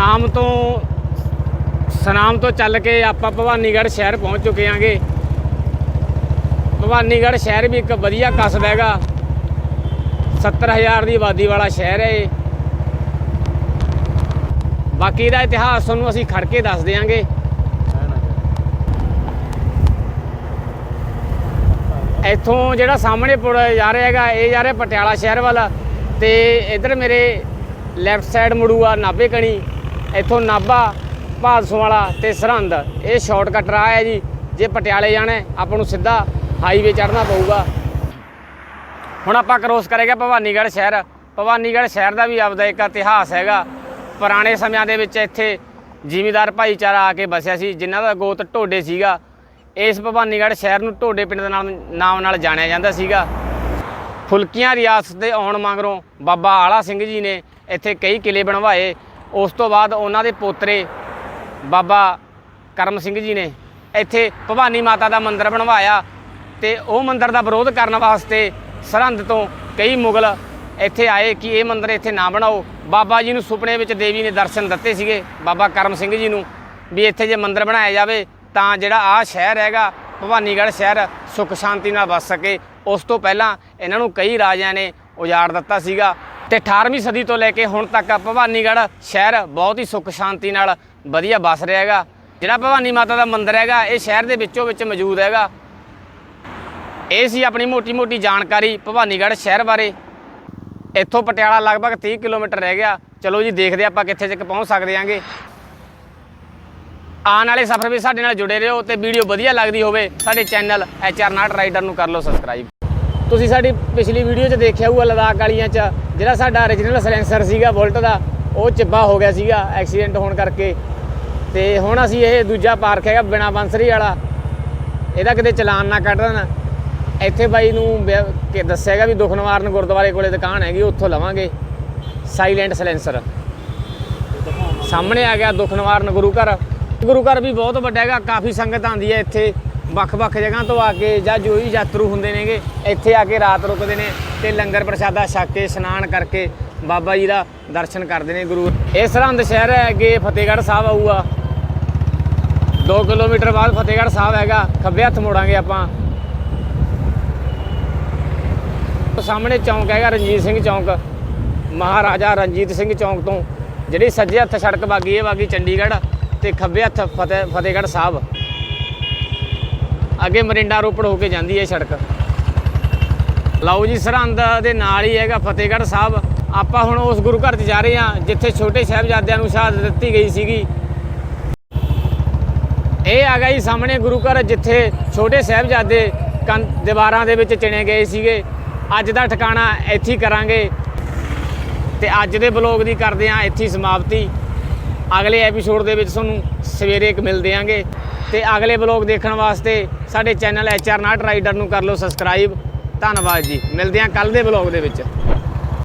ਸਨਾਮ ਤੋਂ ਸਨਾਮ ਤੋਂ ਚੱਲ ਕੇ ਆਪਾਂ ਭਵਾਨੀਗੜ੍ਹ ਸ਼ਹਿਰ ਪਹੁੰਚ ਚੁੱਕੇ ਆਂਗੇ। ਭਵਾਨੀਗੜ੍ਹ ਸ਼ਹਿਰ ਵੀ ਇੱਕ ਵਧੀਆ ਕਸਬਾ ਹੈਗਾ। 70000 ਦੀ ਆਬਾਦੀ ਵਾਲਾ ਸ਼ਹਿਰ ਹੈ ਇਹ। ਬਾਕੀ ਦਾ ਇਤਿਹਾਸ ਤੁਹਾਨੂੰ ਅਸੀਂ ਖੜ ਕੇ ਦੱਸ ਦਿਆਂਗੇ। ਇੱਥੋਂ ਜਿਹੜਾ ਸਾਹਮਣੇ ਪੁਲ ਜਾ ਰਿਹਾ ਹੈਗਾ, ਇਹ ਜਾ ਰਿਹਾ ਪਟਿਆਲਾ ਸ਼ਹਿਰ ਵੱਲ। ਤੇ ਇਧਰ ਮੇਰੇ ਲੈਫਟ ਸਾਈਡ ਮੁੜੂਆ ਨਾਭੇ ਕਣੀ। ਇੱਥੋਂ ਨਾਭਾ ਭਾਦਸੋਂ ਵਾਲਾ ਤੇ ਸਰਹੰਦ। ਇਹ ਸ਼ਾਰਟਕਟ ਰਾਹ ਹੈ ਜੀ। ਜੇ ਪਟਿਆਲੇ ਜਾਣਾ ਆਪਾਂ ਨੂੰ ਸਿੱਧਾ ਹਾਈਵੇ ਚੜ੍ਹਨਾ ਪਊਗਾ। ਹੁਣ ਆਪਾਂ ਕ੍ਰੋਸ ਕਰੇਗਾ ਭਵਾਨੀਗੜ੍ਹ ਸ਼ਹਿਰ। ਭਵਾਨੀਗੜ੍ਹ ਸ਼ਹਿਰ ਦਾ ਵੀ ਆਪਦਾ ਇੱਕ ਇਤਿਹਾਸ ਹੈਗਾ। ਪੁਰਾਣੇ ਸਮਿਆਂ ਦੇ ਵਿੱਚ ਇੱਥੇ ਜ਼ਿਮੀਦਾਰ ਭਾਈਚਾਰਾ ਆ ਕੇ ਵਸਿਆ ਸੀ, ਜਿਨ੍ਹਾਂ ਦਾ ਗੋਤ ਢੋਡੇ ਸੀਗਾ। ਇਸ ਭਵਾਨੀਗੜ੍ਹ ਸ਼ਹਿਰ ਨੂੰ ਢੋਡੇ ਪਿੰਡ ਦੇ ਨਾਮ ਨਾਮ ਨਾਲ ਜਾਣਿਆ ਜਾਂਦਾ ਸੀਗਾ। ਫੁਲਕੀਆਂ ਰਿਆਸਤ ਦੇ ਆਉਣ ਮਗਰੋਂ ਬਾਬਾ ਆਲਾ ਸਿੰਘ ਜੀ ਨੇ ਇੱਥੇ ਕਈ ਕਿਲੇ ਬਣਵਾਏ। ਉਸ ਤੋਂ ਬਾਅਦ ਉਹਨਾਂ ਦੇ ਪੋਤਰੇ ਬਾਬਾ ਕਰਮ ਸਿੰਘ ਜੀ ਨੇ ਇੱਥੇ ਭਵਾਨੀ ਮਾਤਾ ਦਾ ਮੰਦਿਰ ਬਣਵਾਇਆ ਤੇ ਉਹ ਮੰਦਿਰ ਦਾ ਵਿਰੋਧ ਕਰਨ ਵਾਸਤੇ ਸਰਹੰਦ ਤੋਂ ਕਈ ਮੁਗਲ ਇੱਥੇ ਆਏ ਕਿ ਇਹ ਮੰਦਿਰ ਇੱਥੇ ਨਾ ਬਣਾਓ। ਬਾਬਾ ਜੀ ਨੂੰ ਸੁਪਨੇ ਵਿੱਚ ਦੇਵੀ ਨੇ ਦਰਸ਼ਨ ਦਿੱਤੇ ਸੀਗੇ। ਬਾਬਾ ਕਰਮ ਸਿੰਘ ਜੀ ਨੂੰ ਵੀ ਇੱਥੇ ਜੇ ਮੰਦਿਰ ਬਣਾਇਆ ਜਾਵੇ ਤਾਂ ਜਿਹੜਾ ਆ ਸ਼ਹਿਰ ਹੈਗਾ, ਭਵਾਨੀਗੜ੍ਹ ਸ਼ਹਿਰ ਸੁਖ ਸ਼ਾਂਤੀ ਨਾਲ ਵਸ ਸਕੇ। ਉਸ ਤੋਂ ਪਹਿਲਾਂ ਇਹਨਾਂ ਨੂੰ ਕਈ ਰਾਜਿਆਂ ਨੇ ਉਜਾੜ ਦਿੱਤਾ ਸੀਗਾ। ਤੇ 18ਵੀਂ ਸਦੀ ਤੋਂ ਲੈ ਕੇ ਹੁਣ ਤੱਕ ਭਵਾਨੀਗੜ੍ਹ ਸ਼ਹਿਰ ਬਹੁਤ ਹੀ ਸੁੱਖ ਸ਼ਾਂਤੀ ਨਾਲ ਵਧੀਆ ਵਸ ਰਿਹਾ ਹੈਗਾ। ਜਿਹੜਾ ਭਵਾਨੀ ਮਾਤਾ ਦਾ ਮੰਦਿਰ ਹੈਗਾ, ਇਹ ਸ਼ਹਿਰ ਦੇ ਵਿੱਚੋਂ ਵਿੱਚ ਮੌਜੂਦ ਹੈਗਾ। ਇਹ ਸੀ ਆਪਣੀ ਮੋਟੀ-ਮੋਟੀ ਜਾਣਕਾਰੀ ਭਵਾਨੀਗੜ੍ਹ ਸ਼ਹਿਰ ਬਾਰੇ। ਇੱਥੋਂ ਪਟਿਆਲਾ ਲਗਭਗ 30 ਕਿਲੋਮੀਟਰ ਰਹਿ ਗਿਆ। ਚਲੋ ਜੀ, ਦੇਖਦੇ ਆਪਾਂ ਕਿੱਥੇ ਤੱਕ ਪਹੁੰਚ ਸਕਦੇ ਆਂਗੇ। ਆਉਣ ਵਾਲੇ ਸਫ਼ਰ ਵਿੱਚ ਸਾਡੇ ਨਾਲ ਜੁੜੇ ਰਹੋ ਤੇ ਵੀਡੀਓ ਵਧੀਆ ਲੱਗਦੀ ਹੋਵੇ, ਸਾਡੇ ਚੈਨਲ ਐਚਆਰ ਨਾਟ ਰਾਈਡਰ ਨੂੰ ਕਰ ਲਓ ਸਬਸਕ੍ਰਾਈਬ। ਤੁਸੀਂ ਸਾਡੀ ਪਿਛਲੀ ਵੀਡੀਓ 'ਚ ਦੇਖਿਆ ਹੋਊਗਾ ਲਦਾਖ ਵਾਲੀਆਂ 'ਚ, ਜਿਹੜਾ ਸਾਡਾ origignal ਸਲੈਂਸਰ ਸੀਗਾ ਬੁਲਟ ਦਾ, ਉਹ ਚਿੱਬਾ ਹੋ ਗਿਆ ਸੀਗਾ ਐਕਸੀਡੈਂਟ ਹੋਣ ਕਰਕੇ। ਤੇ ਹੁਣ ਅਸੀਂ ਇਹ ਦੂਜਾ ਪਾਰਕ ਹੈਗਾ ਬਿਨਾ ਬੰਸਰੀ ਵਾਲਾ। ਇਹਦਾ ਕਿਤੇ ਚਲਾਨ ਨਾ ਕੱਢ ਦੇਣ। ਇੱਥੇ ਬਾਈ ਨੂੰ ਵਿਆ- ਕਿ ਦੱਸਿਆਗਾ ਵੀ ਦੁਖਨਵਾਰਨ ਗੁਰਦੁਆਰੇ ਕੋਲੇ ਦੁਕਾਨ ਹੈਗੀ, ਉੱਥੋਂ ਲਵਾਂਗੇ। ਸਾਈਲੈਂਟ ਸਲੈਂਸਰ ਸਾਹਮਣੇ ਆ ਗਿਆ ਦੁਖਨਵਾਰਨ ਗੁਰੂ ਘਰ। ਗੁਰੂ ਘਰ ਵੀ ਬਹੁਤ ਵੱਡਾ ਹੈਗਾ, ਕਾਫੀ ਸੰਗਤ ਆਉਂਦੀ ਹੈ ਇੱਥੇ। ਵੱਖ-ਵੱਖ ਜਗ੍ਹਾ ਤੋਂ ਆ ਕੇ ਜਾਂ ਜੋ ਵੀ ਯਾਤਰੂ ਹੁੰਦੇ ਨੇਗੇ, ਇੱਥੇ ਆ ਕੇ ਰਾਤ ਰੁਕਦੇ ਨੇ ਤੇ ਲੰਗਰ ਪ੍ਰਸ਼ਾਦਾ ਛਕ ਕੇ ਇਸ਼ਨਾਨ ਕਰਕੇ ਬਾਬਾ ਜੀ ਦਾ ਦਰਸ਼ਨ ਕਰਦੇ ਨੇ ਗੁਰੂ। ਇਹ ਸਰਹੰਦ ਸ਼ਹਿਰ ਹੈ ਅੱਗੇ ਫਤਿਹਗੜ੍ਹ ਸਾਹਿਬ ਆਊਗਾ। 2 ਕਿਲੋਮੀਟਰ ਬਾਅਦ ਫਤਿਹਗੜ੍ਹ ਸਾਹਿਬ ਹੈਗਾ, ਖੱਬੇ ਹੱਥ ਮੋੜਾਂਗੇ ਆਪਾਂ। ਸਾਹਮਣੇ ਚੌਂਕ ਹੈਗਾ ਰਣਜੀਤ ਸਿੰਘ ਚੌਂਕ, ਮਹਾਰਾਜਾ ਰਣਜੀਤ ਸਿੰਘ ਚੌਂਕ ਤੋਂ, ਜਿਹੜੀ ਸੱਜੇ ਹੱਥ ਸੜਕ ਬਾਗੀ ਇਹ ਬਾਗੀ ਚੰਡੀਗੜ੍ਹ ਤੇ ਖੱਬੇ ਹੱਥ ਫਤਿਹ, ਫਤਿਹਗੜ੍ਹ ਸਾਹਿਬ। ਅੱਗੇ ਮਰਿੰਡਾ ਰੋਪੜ ਹੋ ਕੇ ਜਾਂਦੀ ਹੈ ਸੜਕ। ਲਓ ਜੀ, ਸਰਹੰਦ ਦੇ ਨਾਲ ਹੀ ਹੈਗਾ ਫਤਿਹਗੜ੍ਹ ਸਾਹਿਬ। ਆਪਾਂ ਹੁਣ ਉਸ ਗੁਰੂ ਘਰ 'ਚ ਜਾ ਰਹੇ ਹਾਂ, ਜਿੱਥੇ ਛੋਟੇ ਸਾਹਿਬਜ਼ਾਦਿਆਂ ਨੂੰ ਸ਼ਹਾਦਤ ਦਿੱਤੀ ਗਈ ਸੀਗੀ। ਇਹ ਆ ਗਿਆ ਸਾਹਮਣੇ ਗੁਰੂ ਘਰ, ਜਿੱਥੇ ਛੋਟੇ ਸਾਹਿਬਜ਼ਾਦੇ ਕੰਨ ਦੀਵਾਰਾਂ ਦੇ ਵਿੱਚ ਚਿਣੇ ਗਏ ਸੀਗੇ। ਅੱਜ ਦਾ ਠਿਕਾਣਾ ਇੱਥੇ ਕਰਾਂਗੇ। ਤੇ ਅੱਜ ਦੇ ਬਲੌਗ ਦੀ ਕਰਦੇ ਹਾਂ ਇੱਥੇ ਸਮਾਪਤੀ। ਅਗਲੇ ਐਪੀਸੋਡ ਦੇ ਵਿੱਚ ਤੁਹਾਨੂੰ ਸਵੇਰੇ ਇੱਕ ਮਿਲ ਆਂਗੇ ਤੇ ਅਗਲੇ ਬਲੌਗ ਦੇਖਣ ਵਾਸਤੇ ਸਾਡੇ ਚੈਨਲ ਐਚਆਰ ਨਾਟ ਰਾਈਡਰ ਨੂੰ ਕਰ ਲਓ ਸਬਸਕ੍ਰਾਈਬ ਧੰਨਵਾਦ ਜੀ। ਮਿਲਦੇ ਹਾਂ ਕੱਲ ਦੇ ਬਲੌਗ ਦੇ ਵਿੱਚ।